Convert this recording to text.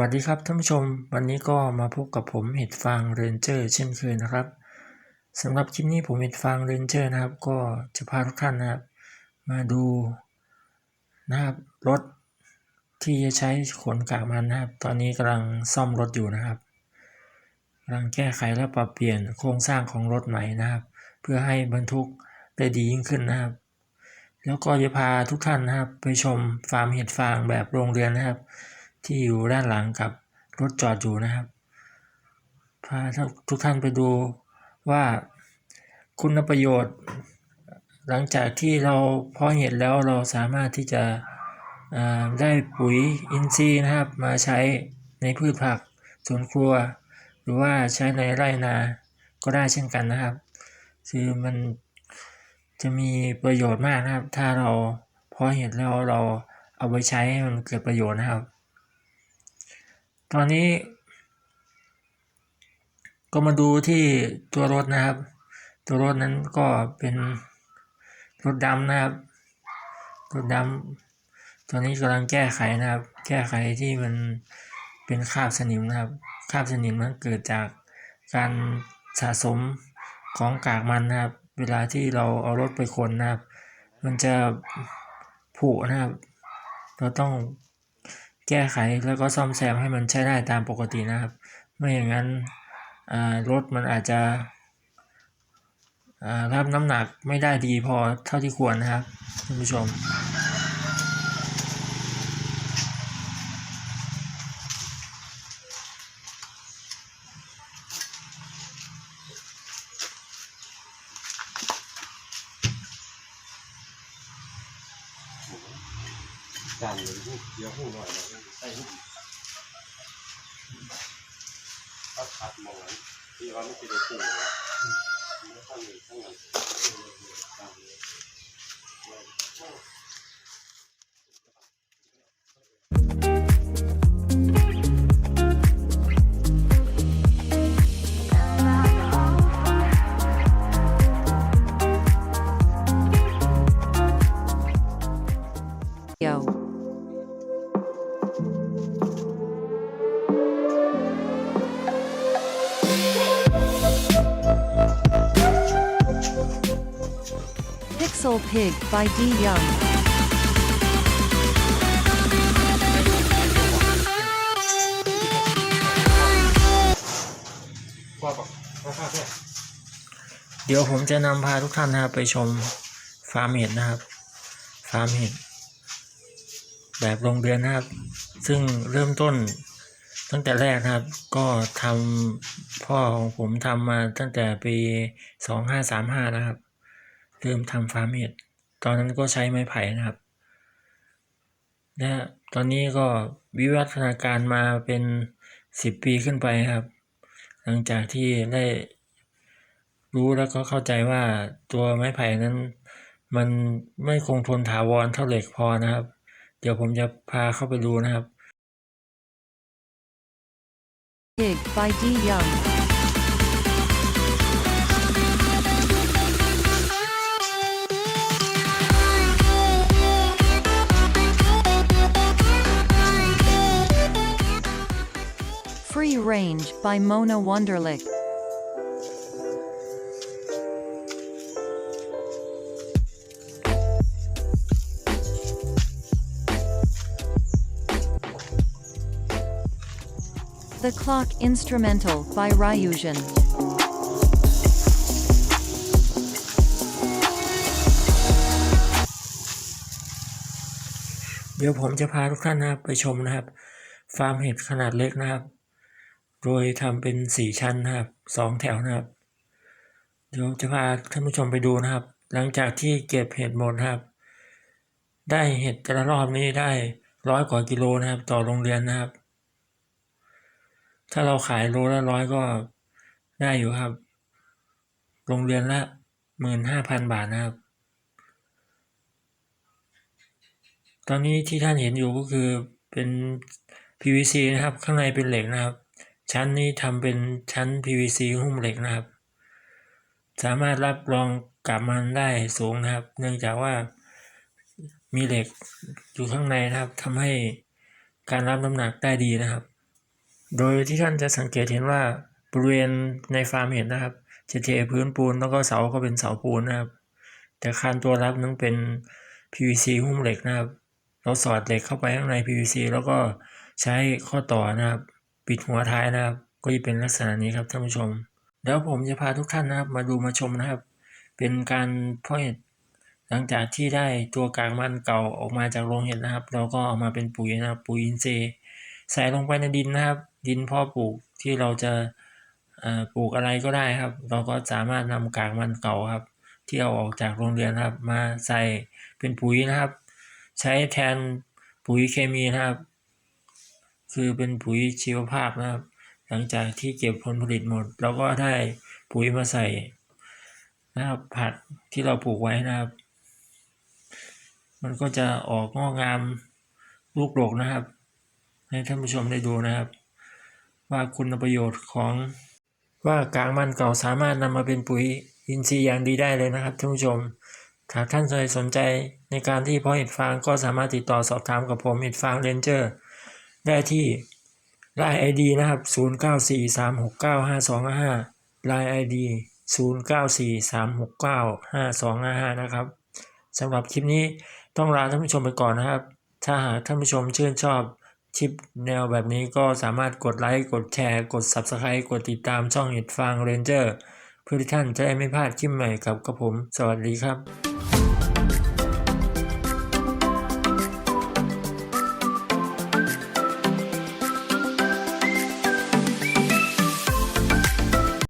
วัสดีครับท่านผู้ชมวันนี้ก็มาพบกับผมเห็ดฟางเรนเจอร์เช่นเคยนะครับสำหรับคลิปนี้ผมเห็ดฟางเรนเจอร์นะครับ ก็จะพาทุกท่านนะครับ มาดูนะครับรถที่จะใช้ขนกากมันนะครับ ตอนนี้กำลังซ่อมรถอยู่นะครับกำลังแก้ไขและปรับเปลี่ยนโครงสร้างของรถใหม่นะครับ เพื่อให้บรรทุกได้ดียิ่งขึ้นนะครับ แล้วก็จะพาทุกท่านนะครับ ไปชมฟาร์มเห็ดฟางแบบโรงเรือนนะครับ ที่อยู่ด้านหลังกับรถจอดอยู่นะครับพาทุกท่านไปดูว่าคุณประโยชน์ หลังจากที่เราเพาะเห็ดแล้วเราสามารถที่จะได้ปุ๋ยอินทรีย์นะครับ มาใช้ในพืชผักสวนครัว หรือว่าใช้ในไร่นาก็ได้เช่นกันนะครับ คือมันจะมีประโยชน์มากนะครับ ถ้าเราเพาะเห็ดแล้วเราเอาไปใช้ให้มันเกิดประโยชน์นะครับ ตอนนี้ ก็มาดูที่ตัวรถนะครับ ตัวรถนั้นก็เป็นรถดำนะครับรถดำตอนนี้กำลังแก้ไขนะครับ แก้ไขที่มันเป็นคราบสนิมนะครับคราบสนิมนั้นเกิดจากการสะสมของกากมันนะครับ เวลาที่เราเอารถไปขนนะครับ มันจะผุนะครับ เราต้อง แก้ไขแล้วก็ซ่อมแซมให้มันใช้ได้ตามปกตินะครับ ไม่อย่างนั้นรถมันอาจจะรับน้ำหนักไม่ได้ดีพอเท่าที่ควรนะครับท่านผู้ชมจานหนึ่งหูเดี๋ยวหูหน่อนถ้าขัดมองที่ว่าไม่ติดในหูนะไม่ต้องมีทั้งนั้น Pixel Pig by D Young. เดี๋ยวผมจะนำพาทุกท่านนะครับไปชมฟาร์มเห็ดนะครับ ฟาร์มเห็ดแบบโรงเรือนนะครับ ซึ่งเริ่มต้นตั้งแต่แรกนะครับ ก็ทำพ่อของผมทำมาตั้งแต่ปีสองห้าสามห้านะครับ เริ่มทำฟาร์มเห็ดตอนนั้นก็ใช้ไม้ไผ่นะครับและตอนนี้ก็วิวัฒนาการมาเป็นสิบปีขึ้นไปครับ หลังจากที่ได้รู้แล้วก็เข้าใจว่าตัวไม้ไผ่นั้น มันไม่คงทนถาวรเท่าเหล็กพอนะครับ เดี๋ยวผมจะพาเข้าไปดูนะครับ Pig by D Young. Range by Mona Wunderlich. 'The Clock Instrumental by Ryujan. เดี๋ยวผมจะพาทุกท่านนะครับไปชมนะครับ ฟาร์มเห็ดขนาดเล็กนะครับ โดยทำเป็นสี่ชั้นนะครับสองแถวนะครับ เดี๋ยวจะพาท่านผู้ชมไปดูนะครับ หลังจากที่เก็บเห็ดหมดครับ ได้เห็ดแต่ละรอบนี้ได้ร้อยกว่ากิโลนะครับ ต่อโรงเรียนนะครับ ถ้าเราขายโลละร้อยก็ได้อยู่ครับ โรงเรียนละหมื่นห้าพันบาทนะครับ ตอนนี้ที่ท่านเห็นอยู่ก็คือเป็น PVC นะครับ ข้างในเป็นเหล็กนะครับ ชั้นนี้ทำเป็นชั้น PVC หุ้มเหล็กนะครับ สามารถรับรองกับมันได้สูงนะครับ เนื่องจากว่ามีเหล็กอยู่ข้างในนะครับทำให้การรับน้ำหนักได้ดีนะครับ โดยที่ท่านจะสังเกตเห็นว่าบริเวณในฟาร์มเห็ดนะครับจะเทพื้นปูนแล้วก็เสาก็เป็นเสาปูนนะครับ แต่คานตัวรับนั้นเป็น PVC หุ้มเหล็กนะครับ เราสอดเหล็กเข้าไปข้างใน PVC แล้วก็ใช้ข้อต่อนะครับ ปิดหัวท้ายนะครับ ก็จะเป็นลักษณะนี้ครับท่านผู้ชมแล้วผมจะพาทุกท่านนะครับ มาดูมาชมนะครับ เป็นการเพาะเห็ดหลังจากที่ได้ตัวกากมันเก่าออกมาจากโรงเห็ดนะครับ เราก็เอามาเป็นปุ๋ยนะครับ ปุ๋ยอินทรีย์ใส่ลงไปในดินนะครับ ดินพาะปลูกที่เราจะปลูกอะไรก็ได้ครับ เราก็สามารถนำกากมันเก่าครับ ที่เอาออกจากโรงเรือนครับ มาใส่เป็นปุ๋ยนะครับ ใช้แทนปุ๋ยเคมีนะครับ คือเป็นปุ๋ยชีวภาพนะครับ หลังจากที่เก็บผลผลิตหมดเราก็ได้ปุ๋ยมาใส่นะครับ ผักที่เราปลูกไว้นะครับ มันก็จะออกงอกงามลูกดกนะครับ ให้ท่านผู้ชมได้ดูนะครับ ว่าคุณประโยชน์ของว่ากากมันเก่าสามารถนำมาเป็นปุ๋ยอินทรีย์อย่างดีได้เลยนะครับท่านผู้ชมหากท่านสนใจในการที่เพาะเห็ดฟางก็สามารถติดต่อสอบถามกับผมเห็ดฟางเรนเจอร์ ได้ที่ Line ID นะครับ 0943695255 Line ID 0943695255 นะครับสำหรับคลิปนี้ต้องลาท่านผู้ชมไปก่อนนะครับ ถ้าหากท่านผู้ชมชื่นชอบคลิปแนวแบบนี้ก็สามารถกดไลค์ กดแชร์ กด Subscribe กดติดตามช่องเห็ดฟางเรนเจอร์เพื่อที่ท่านจะได้ไม่พลาดคลิปใหม่กับกระผม สวัสดีครับ